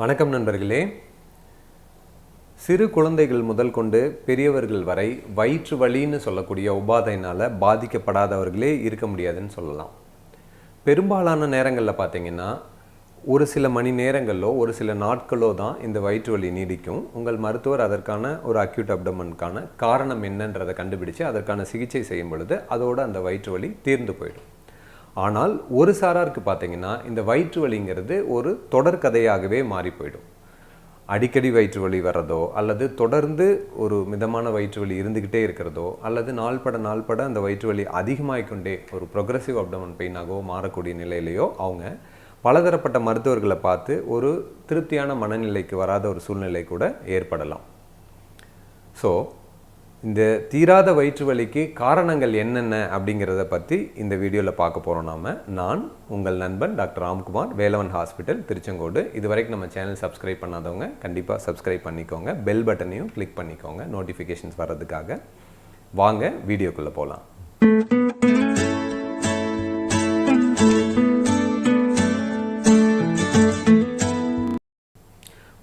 வணக்கம் நண்பர்களே. சிறு குழந்தைகள் முதல் கொண்டு பெரியவர்கள் வரை வயிற்று வலின்னு சொல்லக்கூடிய உபாதையினால் பாதிக்கப்படாதவர்களே இருக்க முடியாதுன்னு சொல்லலாம். பெரும்பாலான நேரங்களில் பார்த்தீங்கன்னா ஒரு சில மணி நேரங்களோ ஒரு சில நாட்களோ தான் இந்த வயிற்று வலி நீடிக்கும். உங்கள் மருத்துவர் அதற்கான ஒரு அக்யூட் அப்டமனுக்கான காரணம் என்னன்றதை கண்டுபிடிச்சு அதற்கான சிகிச்சை செய்யும் பொழுது அதோட அந்த வயிற்று வலி தீர்ந்து போயிடும். ஆனால் ஒரு சாராருக்கு பார்த்தீங்கன்னா இந்த வயிற்று வலிங்கிறது ஒரு தொடர் கதையாகவே மாறி போயிடும். அடிக்கடி வயிற்று வலி வர்றதோ அல்லது தொடர்ந்து ஒரு மிதமான வயிற்று வலி இருந்துக்கிட்டே இருக்கிறதோ அல்லது நாள்பட நாள்பட அந்த வயிற்று வலி அதிகமாகிக்கொண்டே ஒரு ப்ரொக்ரெசிவ் அப்டமன் பெயினாகவோ மாறக்கூடிய நிலையிலையோ அவங்க பலதரப்பட்ட மருத்துவர்களை பார்த்து ஒரு திருப்தியான மனநிலைக்கு வராத ஒரு சூழ்நிலை கூட ஏற்படலாம். ஸோ இந்த தீராத வயிற்று வலிக்கு காரணங்கள் என்னென்ன அப்படிங்கிறத பற்றி இந்த வீடியோவில் பார்க்க போகிறோம் நாம். நான் உங்கள் நண்பன் டாக்டர் ராம்குமார் வேலவன் ஹாஸ்பிட்டல் திருச்செங்கோடு. இது வரைக்கும் நம்ம சேனல் சப்ஸ்கிரைப் பண்ணாதவங்க கண்டிப்பாக சப்ஸ்கிரைப் பண்ணிக்கோங்க. பெல் பட்டனையும் கிளிக் பண்ணிக்கோங்க நோட்டிஃபிகேஷன்ஸ் வர்றதுக்காக. வாங்க வீடியோக்குள்ளே போகலாம்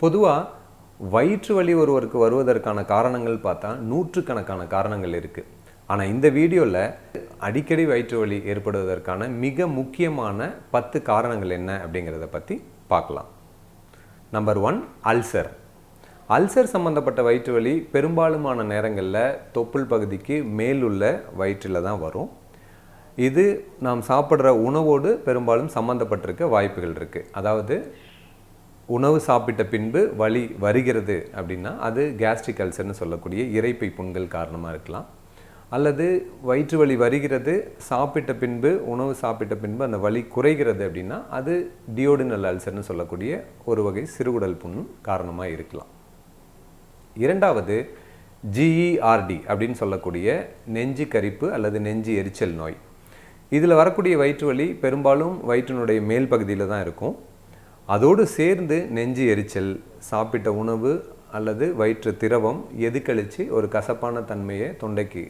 பொதுவாக வயிற்று வலி ஒருவருக்கு வருவதற்கான காரணங்கள் பார்த்தா நூற்றுக்கணக்கான காரணங்கள் இருக்குது ஆனால் இந்த வீடியோவில் அடிக்கடி வயிற்று வலி ஏற்படுவதற்கான மிக முக்கியமான பத்து காரணங்கள் என்ன அப்படிங்கிறத பற்றி பார்க்கலாம். நம்பர் ஒன் அல்சர் அல்சர் சம்மந்தப்பட்ட வயிற்று வலி பெரும்பாலுமான நேரங்களில் தொப்புள் பகுதிக்கு மேலுள்ள வயிற்றில் தான் வரும். இது நாம் சாப்பிட்ற உணவோடு பெரும்பாலும் சம்மந்தப்பட்டிருக்க வாய்ப்புகள் இருக்குது அதாவது உணவு சாப்பிட்ட பின்பு வலி வருகிறது அப்படின்னா அது கேஸ்ட்ரிக் அல்சர்னு சொல்லக்கூடிய இறைப்பை புண்கள் காரணமாக இருக்கலாம். அல்லது வயிற்று வலி வருகிறது சாப்பிட்ட பின்பு உணவு சாப்பிட்ட பின்பு அந்த வலி குறைகிறது அப்படின்னா அது டியோடினல் அல்சர்னு சொல்லக்கூடிய ஒரு வகை சிறுகுடல் புண் காரணமாக இருக்கலாம். இரண்டாவது ஜிஇஆர்டி அப்படின்னு சொல்லக்கூடிய நெஞ்சு கரிப்பு அல்லது நெஞ்சு எரிச்சல் நோய். இதில் வரக்கூடிய வயிற்று வலி பெரும்பாலும் வயிற்றினுடைய மேல் பகுதியில் தான் இருக்கும். அதோடு சேர்ந்து நெஞ்சு எரிச்சல் சாப்பிட்ட உணவு அல்லது வயிற்று திரவம் எதுக்கழித்து ஒரு கசப்பான தன்மையை தொண்டைக்கு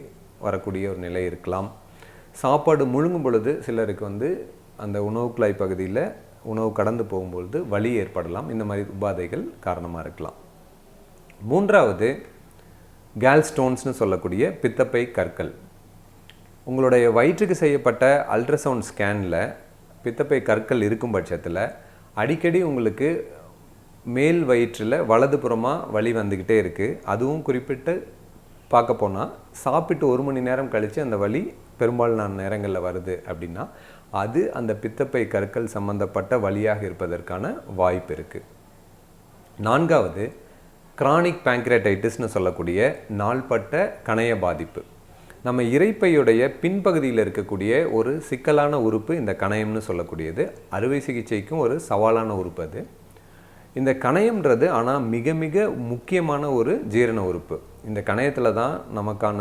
வரக்கூடிய ஒரு நிலை இருக்கலாம். சாப்பாடு முழுங்கும் பொழுது சிலருக்கு வந்து அந்த உணவு குழாய் பகுதியில் உணவு கடந்து போகும்பொழுது வலி ஏற்படலாம். இந்த மாதிரி உபாதைகள் காரணமாக இருக்கலாம். மூன்றாவது கேல் ஸ்டோன்ஸ்னு சொல்லக்கூடிய பித்தப்பை கற்கள். உங்களுடைய வயிற்றுக்கு செய்யப்பட்ட அல்ட்ராசவுண்ட் ஸ்கேனில் பித்தப்பை கற்கள் இருக்கும் பட்சத்தில் அடிக்கடி உங்களுக்கு மேல் வயிற்றில் வலதுபுறமாக வலி வந்துக்கிட்டே இருக்குது அதுவும் குறிப்பிட்டு பார்க்க போனால் சாப்பிட்டு ஒரு மணி நேரம் கழித்து அந்த வலி பெரும்பாலான நேரங்களில் வருது அப்படின்னா அது அந்த பித்தப்பை கற்கள் சம்பந்தப்பட்ட வழியாக இருப்பதற்கான வாய்ப்பு இருக்குது நான்காவது கிரானிக் பேங்க்ரேட்டைட்டிஸ்னு சொல்லக்கூடிய நாள்பட்ட கணைய பாதிப்பு. நம்ம இறைப்பையுடைய பின்பகுதியில் இருக்கக்கூடிய ஒரு சிக்கலான உறுப்பு இந்த கணையம்னு சொல்லக்கூடியது. அறுவை சிகிச்சைக்கும் ஒரு சவாலான உறுப்பு அது. இந்த கணையம்ன்றது ஆனால் மிக மிக முக்கியமான ஒரு ஜீரண உறுப்பு. இந்த கணையத்தில் தான் நமக்கான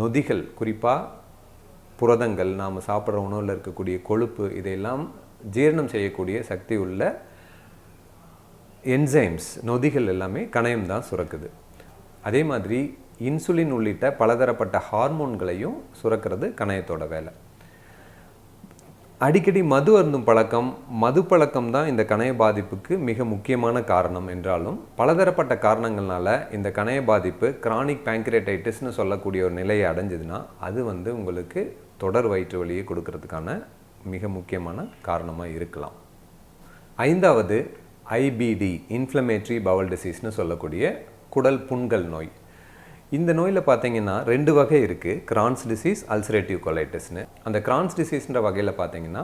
நொதிகள் குறிப்பாக புரதங்கள் நாம் சாப்பிட்ற உணவில் இருக்கக்கூடிய கொழுப்பு இதையெல்லாம் ஜீரணம் செய்யக்கூடிய சக்தி உள்ள என்சைம்ஸ் நொதிகள் எல்லாமே கணையம் தான் சுரக்குது. அதே மாதிரி இன்சுலின் உள்ளிட்ட பலதரப்பட்ட ஹார்மோன்களையும் சுரக்கிறது கணையத்தோட வேலை. அடிக்கடி மது அருந்தும் பழக்கம் மது பழக்கம் தான் இந்த கணைய பாதிப்புக்கு மிக முக்கியமான காரணம் என்றாலும் பலதரப்பட்ட காரணங்கள்னால இந்த கணைய பாதிப்பு கிரானிக் பேங்க்ரேட்டைட்டிஸ்னு சொல்லக்கூடிய ஒரு நிலையை அடைஞ்சதுன்னா அது வந்து உங்களுக்கு தொடர் வயிற்று வலியை கொடுக்கறதுக்கான மிக முக்கியமான காரணமாக இருக்கலாம். ஐந்தாவது ஐபிடி இன்ஃப்ளமேட்ரி பவல் டிசீஸ்னு சொல்லக்கூடிய குடல் புண்கள் நோய். இந்த நோயில் பார்த்தீங்கன்னா ரெண்டு வகை இருக்குது கிரான்ஸ் டிசீஸ் அல்சரேட்டிவ் கொலைட்டிஸ்னு அந்த கிரான்ஸ் டிசீஸ்ன்ற வகையில் பார்த்தீங்கன்னா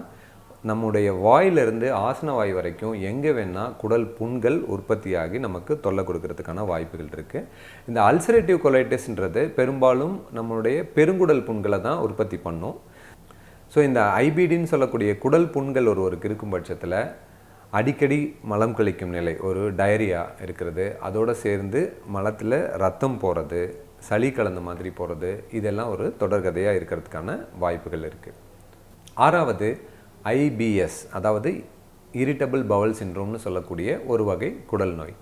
நம்முடைய வாயிலிருந்து ஆசன வாய் வரைக்கும் எங்கே வேணால் குடல் புண்கள் உற்பத்தியாகி நமக்கு தொல்லை கொடுக்கறதுக்கான வாய்ப்புகள் இருக்குது இந்த அல்சரேட்டிவ் கொலைட்டிஸ்ன்றது பெரும்பாலும் நம்மளுடைய பெருங்குடல் புண்களை தான் உற்பத்தி பண்ணும். ஸோ இந்த ஐபிடின்னு சொல்லக்கூடிய குடல் புண்கள் ஒருவருக்கு இருக்கும் பட்சத்தில் அடிக்கடி மலம் கழிக்கும் நிலை ஒரு டயரியா இருக்கிறது. அதோடு சேர்ந்து மலத்தில் ரத்தம் போகிறது சளி கலந்த மாதிரி போகிறது இதெல்லாம் ஒரு தொடர்கதையாக இருக்கிறதுக்கான வாய்ப்புகள் இருக்குது ஆறாவது ஐபிஎஸ் அதாவது இரிட்டபிள் பவல் சின்ரோம்னு சொல்லக்கூடிய ஒரு வகை குடல் நோய்.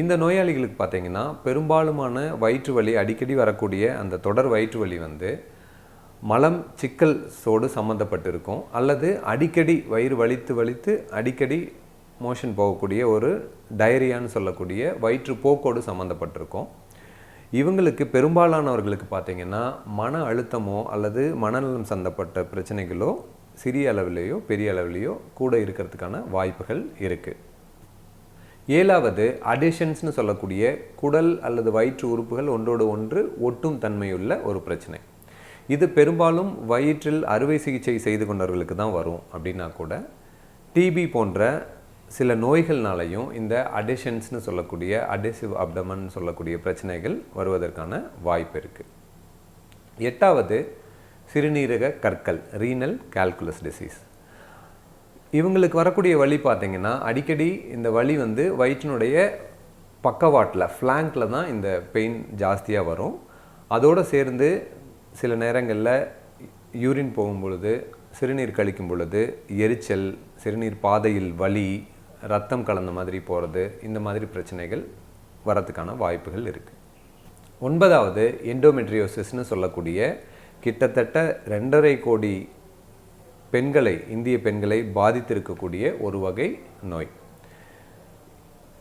இந்த நோயாளிகளுக்கு பார்த்தீங்கன்னா பெரும்பாலுமான வயிற்று வலி அடிக்கடி வரக்கூடிய அந்த தொடர் வயிற்று வலி வந்து மலம் சிக்கல் சோடு சம்மந்தப்பட்டிருக்கும் அல்லது அடிக்கடி வயிறு வலித்து வலித்து அடிக்கடி மோஷன் போகக்கூடிய ஒரு டயரியான்னு சொல்லக்கூடிய வயிற்றுப்போக்கோடு சம்மந்தப்பட்டிருக்கும் இவங்களுக்கு பெரும்பாலானவர்களுக்கு பார்த்தீங்கன்னா மன அழுத்தமோ அல்லது மனநலம் சந்தப்பட்ட பிரச்சனைகளோ சிறிய அளவிலேயோ பெரிய அளவிலேயோ கூட இருக்கிறதுக்கான வாய்ப்புகள் இருக்குது ஏழாவது அடிஷன்ஸ்னு சொல்லக்கூடிய குடல் அல்லது வயிற்று உறுப்புகள் ஒன்றோடு ஒன்று ஒட்டும் தன்மையுள்ள ஒரு பிரச்சனை. இது பெரும்பாலும் வயிற்றில் அறுவை சிகிச்சை செய்து கொண்டவர்களுக்கு தான் வரும் அப்படின்னா கூட டிபி போன்ற சில நோய்கள்னாலையும் இந்த அடிஷன்ஸ்னு சொல்லக்கூடிய அடிசிவ் அப்டமன் சொல்லக்கூடிய பிரச்சனைகள் வருவதற்கான வாய்ப்பு இருக்குது எட்டாவது சிறுநீரக கற்கள் ரீனல் கால்குலஸ் டிசீஸ் இவங்களுக்கு வரக்கூடிய வழி பார்த்தீங்கன்னா அடிக்கடி இந்த வழி வந்து வயிற்றினுடைய பக்கவாட்டில் ஃப்ளாங்கில் தான் இந்த பெயின் ஜாஸ்தியாக வரும். அதோடு சேர்ந்து சில நேரங்களில் யூரின் போகும் பொழுது சிறுநீர் கழிக்கும் பொழுது எரிச்சல் சிறுநீர் பாதையில் வலி ரத்தம் கலந்த மாதிரி போகிறது இந்த மாதிரி பிரச்சனைகள் வரத்துக்கான வாய்ப்புகள் இருக்குது ஒன்பதாவது எண்டோமெட்ரியோசிஸ்னு சொல்லக்கூடிய கிட்டத்தட்ட ரெண்டரை கோடி பெண்களை இந்திய பெண்களை பாதித்திருக்கக்கூடிய ஒரு வகை நோய்.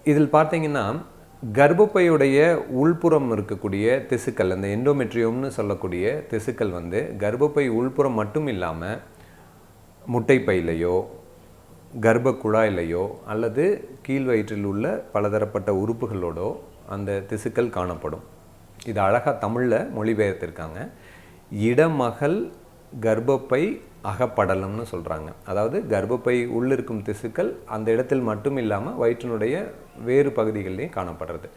இதில் பார்த்தீங்கன்னா கர்ப்பப்பையுடைய உள்புறம் இருக்கக்கூடிய திசுக்கள் அந்த எண்டோமெட்ரியம்னு சொல்லக்கூடிய திசுக்கள் வந்து கர்ப்பப்பை உள்புறம் மட்டும் இல்லாமல் முட்டைப்பையிலையோ கர்ப்ப குழாயிலையோ அல்லது கீழ் வயிற்றில் உள்ள பலதரப்பட்ட உறுப்புகளோடோ அந்த திசுக்கள் காணப்படும். இது அழகாக தமிழில் மொழிபெயர்த்திருக்காங்க. இடமகள் கர்ப்பப்பை அகப்படலம்னு சொல்கிறாங்க அதாவது கர்ப்பப்பை உள்ளிருக்கும் திசுக்கள் அந்த இடத்தில் மட்டும் இல்லாமல் வயிற்றினுடைய வேறு பகுதிகளிலையும் காணப்படுறது.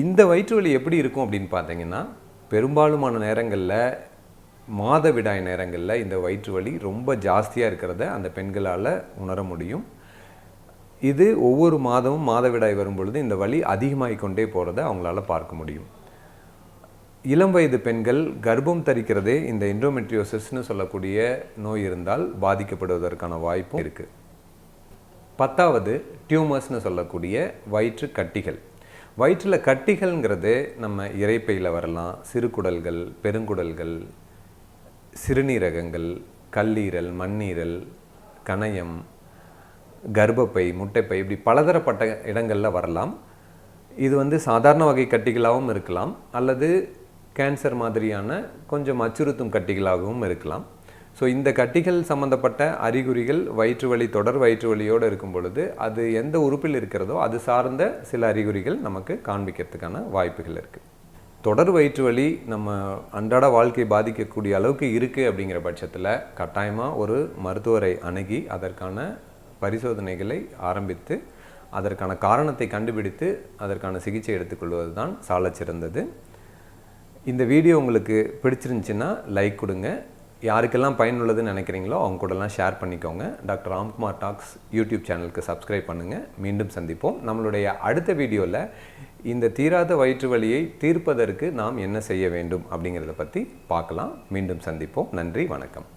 இந்த வயிற்று வலி எப்படி இருக்கும் அப்படின்னு பார்த்தீங்கன்னா பெரும்பாலுமான நேரங்களில் மாதவிடாய் நேரங்களில் இந்த வயிற்று வலி ரொம்ப ஜாஸ்தியாக இருக்கிறத அந்த பெண்களால் உணர முடியும். இது ஒவ்வொரு மாதமும் மாதவிடாய் வரும் பொழுது இந்த வலி அதிகமாகிக்கொண்டே போகிறத அவங்களால பார்க்க முடியும். இளம் வயது பெண்கள் கர்ப்பம் தரிக்கிறதே இந்த இண்டோமெட்ரியோசிஸ்னு சொல்லக்கூடிய நோய் இருந்தால் பாதிக்கப்படுவதற்கான வாய்ப்பும் இருக்குது பத்தாவது டியூமர்ஸ்னு சொல்லக்கூடிய வயிற்று கட்டிகள். வயிற்றில் கட்டிகள்ங்கிறது நம்ம இறைப்பையில் வரலாம். சிறுகுடல்கள் பெருங்குடல்கள் சிறுநீரகங்கள் கல்லீரல் மண்ணீரல் கணையம் கர்ப்பப்பை முட்டைப்பை இப்படி பலதரப்பட்ட இடங்களில் வரலாம். இது வந்து சாதாரண வகை கட்டிகளாகவும் இருக்கலாம். அல்லது கேன்சர் மாதிரியான கொஞ்சம் அச்சுறுத்தும் கட்டிகளாகவும் இருக்கலாம். ஸோ இந்த கட்டிகள் சம்மந்தப்பட்ட அறிகுறிகள் வயிற்று வலி தொடர் வயிற்று வலியோடு இருக்கும் பொழுது அது எந்த உறுப்பில் இருக்கிறதோ அது சார்ந்த சில அறிகுறிகள் நமக்கு காண்பிக்கிறதுக்கான வாய்ப்புகள் இருக்குது தொடர் வயிற்று வலி நம்ம அன்றாட வாழ்க்கையை பாதிக்கக்கூடிய அளவுக்கு இருக்குது அப்படிங்கிற பட்சத்தில் கட்டாயமாக ஒரு மருத்துவரை அணுகி அதற்கான பரிசோதனைகளை ஆரம்பித்து அதற்கான காரணத்தை கண்டுபிடித்து அதற்கான சிகிச்சை எடுத்துக்கொள்வது தான் சாலச்சிறந்தது. இந்த வீடியோ உங்களுக்கு பிடிச்சிருந்துச்சின்னா லைக் கொடுங்க. யாருக்கெல்லாம் பயனுள்ளதுன்னு நினைக்கிறீங்களோ அவங்க கூடலாம் ஷேர் பண்ணிக்கோங்க. டாக்டர் ராம்குமார் டாக்ஸ் யூடியூப் சேனலுக்கு சப்ஸ்கிரைப் பண்ணுங்கள் மீண்டும் சந்திப்போம். நம்மளுடைய அடுத்த வீடியோவில் இந்த தீராத வயிற்று வலியை தீர்ப்பதற்கு நாம் என்ன செய்ய வேண்டும் அப்படிங்கிறத பற்றி பார்க்கலாம். மீண்டும் சந்திப்போம். நன்றி வணக்கம்.